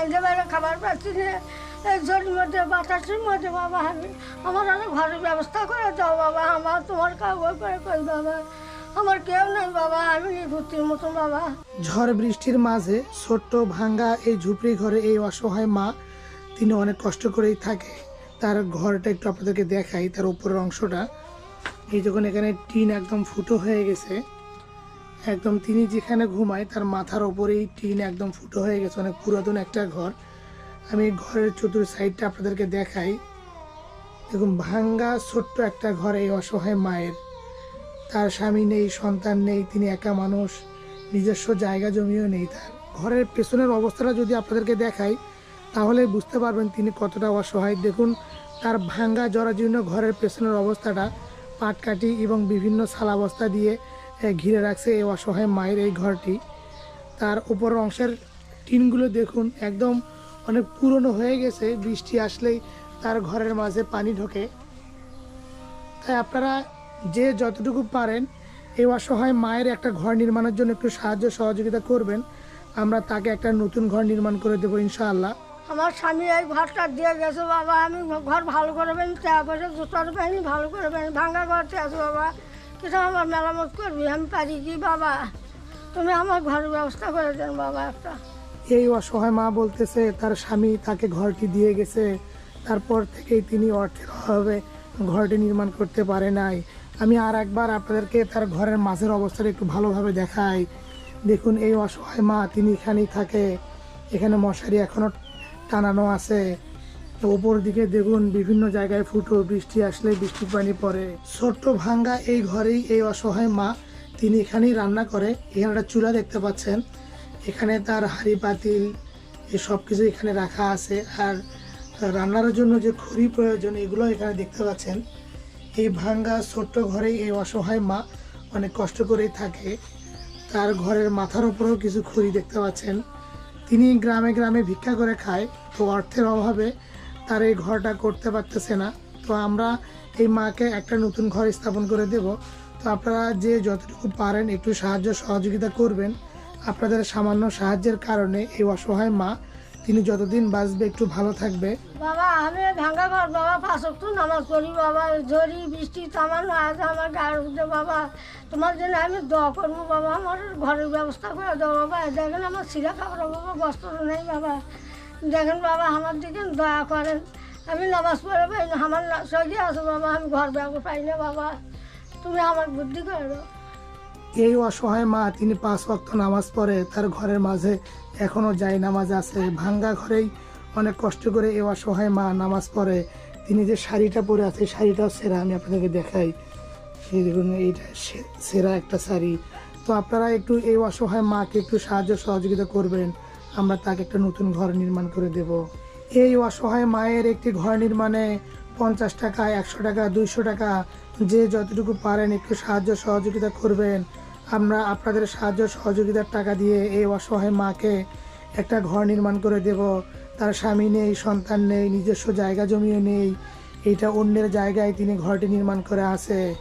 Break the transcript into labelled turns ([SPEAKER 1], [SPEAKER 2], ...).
[SPEAKER 1] বাইরে বাইরে খাবার পাচ্ছি না। ঝড়ির মধ্যে, বাতাসের মধ্যে, বাবা, আমি আমার আরও ঘরের ব্যবস্থা করে দাও, বাবা। আমার তোমার কাগজ করে কই বাবা। আমার কেউ নেই, বাবা। আমি নিভূতির মতন, বাবা।
[SPEAKER 2] ঝড় বৃষ্টির মাঝে ছোট্ট ভাঙ্গা এই ঝুপড়ি ঘরে এই অসহায় মা, তিনি অনেক কষ্ট করেই থাকে। তার ঘরটা একটু আপনাদেরকে দেখাই, তার উপরের অংশটা। এই যখন এখানে টিন একদম ফুটো হয়ে গেছে। একদম তিনি যেখানে ঘুমায়, তার মাথার ওপরেই টিন একদম ফুটো হয়ে গেছে, অনেক পুরাতন একটা ঘর। আমি ঘরের চতুর সাইডটা আপনাদেরকে দেখাই। দেখুন, ভাঙ্গা ছোট্ট একটা ঘর এই অসহায় মায়ের। তার স্বামী নেই, সন্তান নেই, তিনি একা মানুষ, নিজস্ব জায়গা জমিও নেই তার। ঘরের পেছনের অবস্থাটা যদি আপনাদেরকে দেখাই, তাহলে বুঝতে পারবেন তিনি কতটা অসহায়। দেখুন, তার ভাঙ্গা জরাজীর্ণ ঘরের পেছনের অবস্থাটা পাটকাঠি এবং বিভিন্ন সালা বস্তা দিয়ে ঘিরে রাখছে এই অসহায় মায়ের এই ঘরটি। তার উপর অংশের টিনগুলো দেখুন, একদম অনেক পুরনো হয়ে গেছে। বৃষ্টি আসলেই তার ঘরের মাঝে পানি ঢোকে। তাই আপনারা যে যতটুকু পারেন এই অসহায় মায়ের একটা ঘর নির্মাণের জন্য একটু সাহায্য, সহযোগিতা করবেন। আমরা তাকে একটা নতুন ঘর নির্মাণ করে দেবো ইনশাআল্লাহ।
[SPEAKER 1] আমার স্বামী এই ঘরটা দিয়ে গেছে, বাবা। আমি ঘর ভালো করে পাইনি টাকা পয়সা পাইনি ভালো করে পাইনি ভাঙা ঘরতে আছে, বাবা। কিন্তু আমার মেরামত করবি, আমি পারি কি বাবা? তুমি আমার ঘরের ব্যবস্থা করে দেন বাবা একটা।
[SPEAKER 2] এই অসহায় মা বলতেছে, তার স্বামী তাকে ঘরটি দিয়ে গেছে, তারপর থেকেই তিনি অর্থের অভাবে ঘরটি নির্মাণ করতে পারে নাই। আমি আর একবার আপনাদেরকে তার ঘরের মাঝের অবস্থাটা একটু ভালোভাবে দেখাই। দেখুন, এই অসহায় মা, তিনি এখানেই থাকে। এখানে মশারি এখনও টানানো আছে। ওপর দিকে দেখুন বিভিন্ন জায়গায় ফুটো, বৃষ্টি আসলে বৃষ্টির পানি পড়ে। ছোট্ট ভাঙ্গা এই ঘরেই এই অসহায় মা, তিনি এখানেই রান্না করে। এখানে একটা চুলা দেখতে পাচ্ছেন। এখানে তার হাঁড়ি, পাতিল, এ সব কিছু এখানে রাখা আছে। আর রান্নার জন্য যে খড়ি প্রয়োজন, এগুলো এখানে দেখতে পাচ্ছেন। এই ভাঙ্গা ছোট্ট ঘরেই এই অসহায় মা অনেক কষ্ট করেই থাকে। তার ঘরের মাথার উপরেও কিছু খড়ি দেখতে পাচ্ছেন। তিনি গ্রামে গ্রামে ভিক্ষা করে খায়। তো অর্থের অভাবে তার এই ঘরটা করতে পারতেছে না। তো আমরা এই মাকে একটা নতুন ঘর স্থাপন করে দেব। তো আপনারা যে যতটুকু পারেন একটু সাহায্য সহযোগিতা করবেন। আপনাদের সামান্য সাহায্যের কারণে এই অসহায় মা তিনি যতদিন বাঁচবে একটু ভালো থাকবে।
[SPEAKER 1] বাবা, আমি ভাঙা ঘর বাবা পাঁচক তো নামাজ পড়ি বাবা, ঝড়ি, বৃষ্টি, তামার আজ আমার গায়ের উঠে বাবা, তোমার জন্য আমি দোয়া করব বাবা, আমার ঘরের ব্যবস্থা করে দাও বাবা। দেখেন আমার ছিঁড়া কাপড় বাবা, বস্ত্র নেই বাবা। দেখেন বাবা, আমার দিকে দয়া করেন। আমি নামাজ পড়ে পাই না, আমার সঙ্গে আছে বাবা, আমি ঘর ব্যবস্থা পাই না বাবা। তুমি আমার বুদ্ধি করে।
[SPEAKER 2] এই অসহায় মা, তিনি পাঁচ ওয়াক্ত নামাজ পড়ে, তার ঘরের মাঝে এখনও যাই নামাজ আছে। ভাঙ্গা ঘরেই অনেক কষ্ট করে এই অসহায় মা নামাজ পড়ে। তিনি যে শাড়িটা পরে আছে শাড়িটাও সেরা, আমি আপনাদেরকে দেখাই। এই দেখুন, এইটা সেরা একটা শাড়ি। তো আপনারা একটু এই অসহায় মাকে একটু সাহায্য সহযোগিতা করবেন। আমরা তাকে একটা নতুন ঘর নির্মাণ করে দেব। এই অসহায় মায়ের একটি ঘর নির্মাণে পঞ্চাশ টাকা, একশো টাকা, দুইশো টাকা, যে যতটুকু পারেন একটু সাহায্য সহযোগিতা করবেন। আমরা আপনাদের সাহায্য সহযোগিতার টাকা দিয়ে এই অসহায় মাকে একটা ঘর নির্মাণ করে দেব। তার স্বামী নেই, সন্তান নেই, নিজস্ব জায়গা জমিও নেই। এটা অন্যের জায়গায় তিনি ঘরটি নির্মাণ করে আছে।